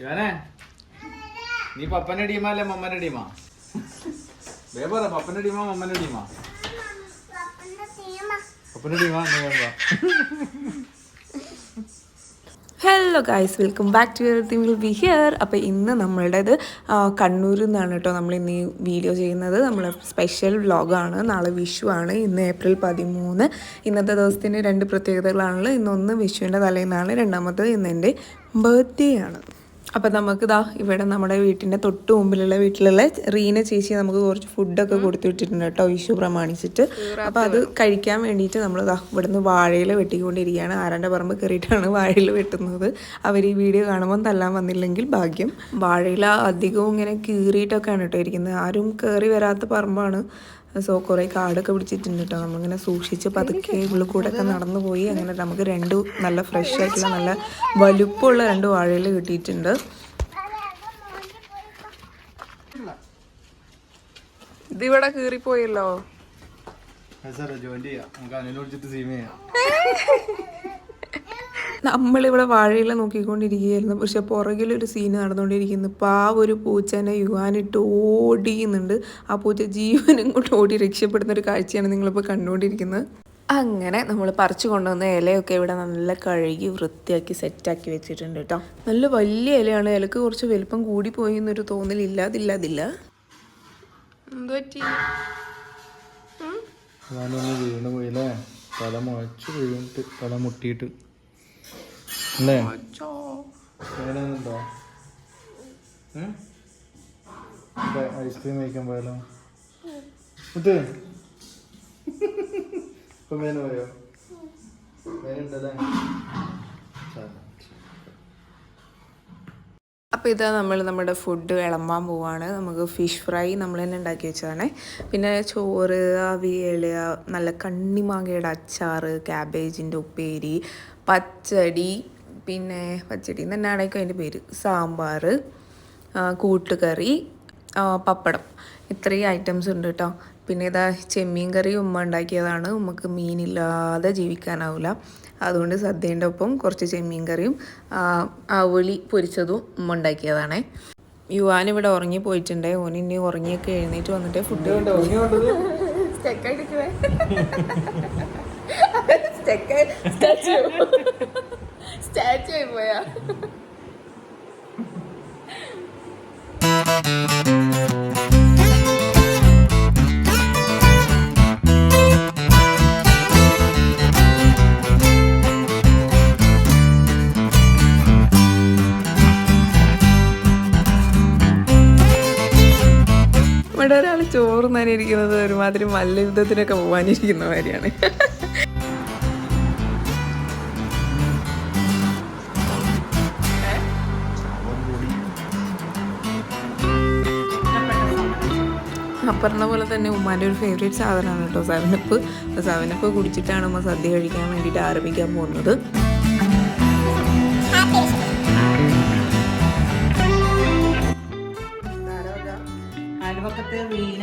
ഇവനെ. നീ പപ്പന്റെ ടീമാ അല്ലെ മമ്മന്റെ ടീമാ? വേ പറ പപ്പന്റെ ടീമാ മമ്മന്റെ ടീമാ? പപ്പന്റെ ടീമാ എന്നാ hello guys welcome back to everything will be here അപ്പോൾ ഇന്ന് നമ്മളുടേത് കണ്ണൂരിൽ നിന്നാണ് കേട്ടോ നമ്മൾ ഇന്ന് ഈ വീഡിയോ ചെയ്യുന്നത്. നമ്മൾ സ്പെഷ്യൽ വ്ളോഗാണ് നാളെ വിഷു ആണ്. ഇന്ന് ഏപ്രിൽ പതിമൂന്ന്. ഇന്നത്തെ ദിവസത്തിന്റെ രണ്ട് പ്രത്യേകതകളാണല്ലോ ഇന്നൊന്ന് വിഷുവിന്റെ തലേന്നാണ്. രണ്ടാമത്തത് ഇന്ന് എന്റെ ബർത്ത്ഡേ ആണ്. അപ്പോൾ നമുക്ക് ഇതാ ഇവിടെ നമ്മുടെ വീട്ടിന്റെ തൊട്ട് മുമ്പിലുള്ള വീട്ടിലുള്ള റീന ചേച്ചി നമുക്ക് കുറച്ച് ഫുഡൊക്കെ കൊടുത്തു വിട്ടിട്ടുണ്ട് കേട്ടോ വിഷു പ്രമാണിച്ചിട്ട്. അപ്പം അത് കഴിക്കാൻ വേണ്ടിയിട്ട് നമ്മൾ ഇതാ ഇവിടുന്ന് വാഴയിൽ വെട്ടിക്കൊണ്ടിരിക്കുകയാണ്. ആരാന്റെ പറമ്പ് കയറിയിട്ടാണ് വാഴയിൽ വെട്ടുന്നത്. അവർ ഈ വീഡിയോ കാണുമ്പോൾ തല്ലാൻ വന്നില്ലെങ്കിൽ ഭാഗ്യം. വാഴയിൽ അധികവും ഇങ്ങനെ കീറിയിട്ടൊക്കെയാണ് കേട്ടോ ഇരിക്കുന്നത്. ആരും കയറി വരാത്ത പറമ്പാണ്. സോ കുറേ കാടൊക്കെ പിടിച്ചിട്ടുണ്ട് കേട്ടോ നമ്മളിങ്ങനെ സൂക്ഷിച്ച് പതുക്കെ ഉള്ളിൽ കൂടെ ഒക്കെ നടന്നു പോയി അങ്ങനെ നമുക്ക് രണ്ട് നല്ല ഫ്രഷ് ആയിട്ടുള്ള നല്ല വലുപ്പമുള്ള രണ്ട് വാഴയിൽ കിട്ടിയിട്ടുണ്ട്. ഇതിവിടെ കീറിപ്പോയല്ലോ. ജോയിന്റ് ചെയ്യാം. നമുക്ക് അതിനോട് സീമ ചെയ്യാം. നമ്മളിവിടെ വാഴയില നോക്കിക്കൊണ്ടിരിക്കുകയായിരുന്നു. പക്ഷെ പുറകിലൊരു സീന് നടന്നുകൊണ്ടിരിക്കുന്നു. പാവ ഒരു പൂച്ചനെ യുവാനിട്ട് ഓടിയുന്നുണ്ട് ആ പൂച്ച ജീവനും കൊണ്ട് ഓടി രക്ഷപ്പെടുന്ന ഒരു കാഴ്ചയാണ് നിങ്ങളിപ്പോൾ കണ്ടുകൊണ്ടിരിക്കുന്നത്. അങ്ങനെ നമ്മൾ പറിച്ചു കൊണ്ടുവന്ന ഇലയൊക്കെ ഇവിടെ നല്ല കഴുകി വൃത്തിയാക്കി സെറ്റാക്കി വെച്ചിട്ടുണ്ട് കേട്ടോ. നല്ല വലിയ ഇലയാണ്. ഇലക്ക് കുറച്ച് വലുപ്പം കൂടി പോയി എന്നൊരു തോന്നലില്ല അതില്ല അതില്ല. എന്ത് പറ്റി? ഞാനൊന്ന് വീണ് പോയില്ലേ? തല മുളച്ചു വീണിട്ട് തല മുട്ടിയിട്ട്. അല്ലേ? വേദനയുണ്ടോ ഐസ്ക്രീം കഴിക്കാൻ പോയാലോ ഇത് ഇപ്പൊ മേന പോയോ മേനുണ്ടല്ലേ? അപ്പോൾ ഇതാ നമ്മൾ നമ്മുടെ ഫുഡ് വിളമ്പാൻ പോവാണ്. നമുക്ക് ഫിഷ് ഫ്രൈ നമ്മൾ തന്നെ ഉണ്ടാക്കി വെച്ചതാണ്. പിന്നെ ചോറ് അവിയൽ നല്ല കണ്ണിമാങ്ങയുടെ അച്ചാറ് ക്യാബേജിന്റെ ഉപ്പേരി പച്ചടി പിന്നെ പച്ചടി എന്ന് തന്നെയാണേക്കും അതിന്റെ പേര് സാമ്പാർ കൂട്ടുകറി പപ്പടം. ഇത്രയും ഐറ്റംസ് ഉണ്ട് കേട്ടോ. പിന്നെ ഇതാ ചെമ്മീൻ കറി ഉമ്മ ഉണ്ടാക്കിയതാണ്. ഉമ്മക്ക് മീനില്ലാതെ ജീവിക്കാനാവില്ല അതുകൊണ്ട് സദ്യന്റെ ഒപ്പം കുറച്ച് ചെമ്മീൻ കറിയും അവളി പൊരിച്ചതും ഉമ്മ ഉണ്ടാക്കിയതാണേ. യുവാൻ ഇവിടെ ഉറങ്ങി പോയിട്ടുണ്ടേ. ഓൻ ഇനി ഉറങ്ങിയൊക്കെ എഴുന്നേറ്റ് വന്നിട്ട് ഫുഡ് സ്റ്റാച്ചു ആയി ഇവിടെ ഒരാൾ ചോറ് നനിയിരിക്കുന്നത് ഒരുമാതിരി മല്ലയുദ്ധത്തിനൊക്കെ പോകാനിരിക്കുന്ന മാതിരിയാണ്. അപ്പറഞ്ഞ പോലെ തന്നെ ഉമ്മാന്റെ ഒരു ഫേവറേറ്റ് സാധനമാണ് കേട്ടോ. സെവനപ്പ് സെവനപ്പ് കുടിച്ചിട്ടാണ് ഉമ്മ സദ്യ കഴിക്കാൻ വേണ്ടിയിട്ട് ആരംഭിക്കാൻ പോകുന്നത്. അയൽവക്കത്തെ വീന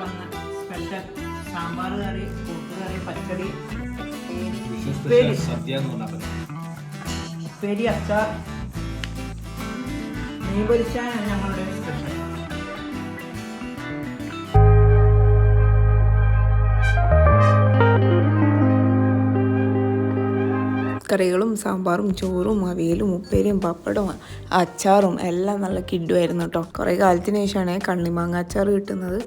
വന്ന സ്പെഷ്യൽ സാമ്പാർ കറി കൂട്ടുകറി പച്ചടി. ഉപ്പേരി. അച്ചാർ. മീൻ പൊരിച്ചാണ് ഞങ്ങളുടെ സ്പെഷ്യൽ കറികളും സാമ്പാറും ചോറും അവിയലും ഉപ്പേരിയും പപ്പടവും അച്ചാറും എല്ലാം നല്ല കിഡുമായിരുന്നു കേട്ടോ. കുറേ കാലത്തിന് ശേഷമാണ് കണ്ണിമാങ്ങ അച്ചാർ കിട്ടുന്നത്.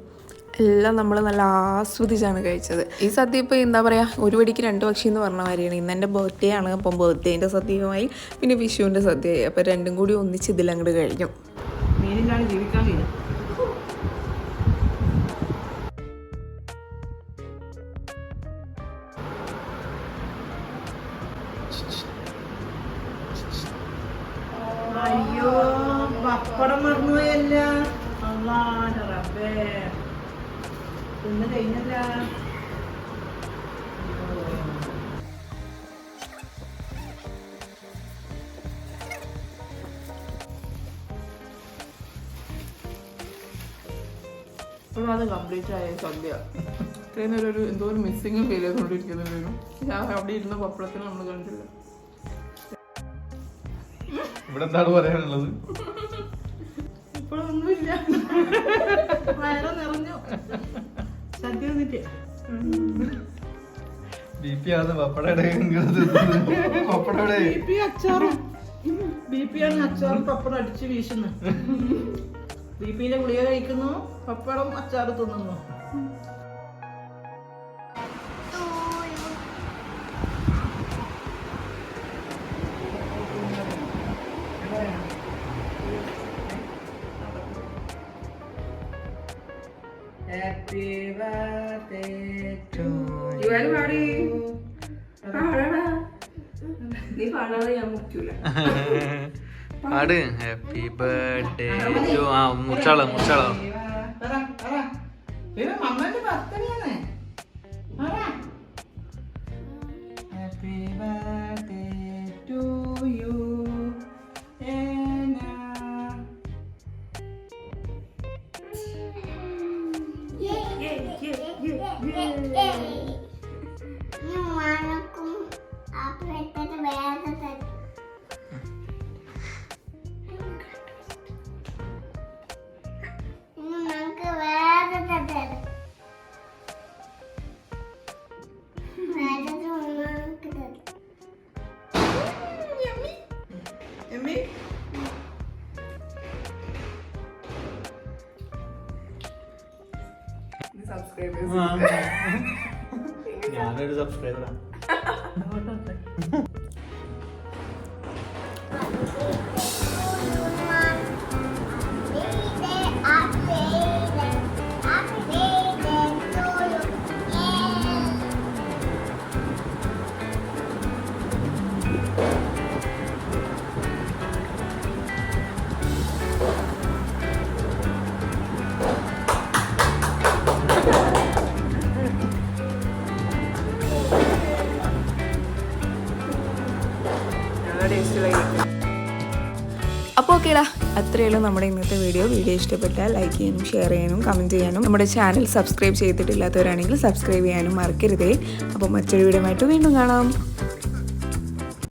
എല്ലാം നമ്മൾ നല്ല ആസ്വദിച്ചാണ് കഴിച്ചത്. ഈ സദ്യ ഇപ്പോൾ എന്താ പറയുക ഒരു വടിക്ക് രണ്ട് പക്ഷി എന്ന് പറഞ്ഞ മാതിരിയാണ്. ഇന്ന് എന്റെ ബർത്ത്ഡേ ആണ് അപ്പം ബർത്ത്ഡേന്റെ സദ്യയുമായി പിന്നെ വിഷുവിന്റെ സദ്യയായി. അപ്പോൾ രണ്ടും കൂടി ഒന്നിച്ച് ഇതിലങ്ങോട്ട് മീനില്ലാതെ ജീവിക്കാൻ അയ്യോ പപ്പടം മറന്നുപോയല്ല. അള്ളാന്റെ റബ്ബേ. തിന്ന് കഴിഞ്ഞല്ല. ഇപ്പോഴും അത് കംപ്ലീറ്റ് ആയ സദ്യ ഇത്രയും നേരം ഒരു എന്തോ ഒരു മിസ്സിങ് ഫീൽ ചെയ്തുകൊണ്ടിരിക്കുന്നുണ്ടായിരുന്നു ഞാൻ അവിടെ ഇരുന്ന പപ്പടത്തിന് നമ്മൾ കണ്ടില്ല. ഇവിടെ എന്താണ് പറയാനുള്ളത്? ഇപ്പോഴൊന്നുമില്ല. വയറോ നിറഞ്ഞു. സദ്യ വന്നിട്ട്. ബി പി ആണ് പപ്പടയുടെ പപ്പടയുടെ ബി പി അച്ചാറും. ബി പി ആണ് അച്ചാറും പപ്പടം അടിച്ച് വീശുന്നു ബി ഗുളിക കഴിക്കുന്നു. പപ്പടം അച്ചാറ് തിന്നുന്നു. നീ പാടാതെ ഞാൻ മുക്കൂല പാട്. ഹാപ്പി ബർത്ത്ഡേ ടു ആ മുച്ചള മമ്മന്റെ ഹാപ്പി ബർത്ത്ഡേ ടു യു മണക്കും ഞാനൊരു സബ്സ്ക്രൈബറാണ് അപ്പോൾ ഓക്കേടാ അത്രയുള്ളൂ നമ്മുടെ ഇന്നത്തെ വീഡിയോ വീഡിയോ ഇഷ്ടപ്പെട്ടാൽ ലൈക്ക് ചെയ്യാനും ഷെയർ ചെയ്യാനും കമന്റ് ചെയ്യാനും നമ്മുടെ ചാനൽ സബ്സ്ക്രൈബ് ചെയ്തിട്ടില്ലാത്തവരാണെങ്കിൽ സബ്സ്ക്രൈബ് ചെയ്യാനും മറക്കരുതേ. അപ്പോൾ മറ്റൊരു വീഡിയോ വീണ്ടും കാണാം.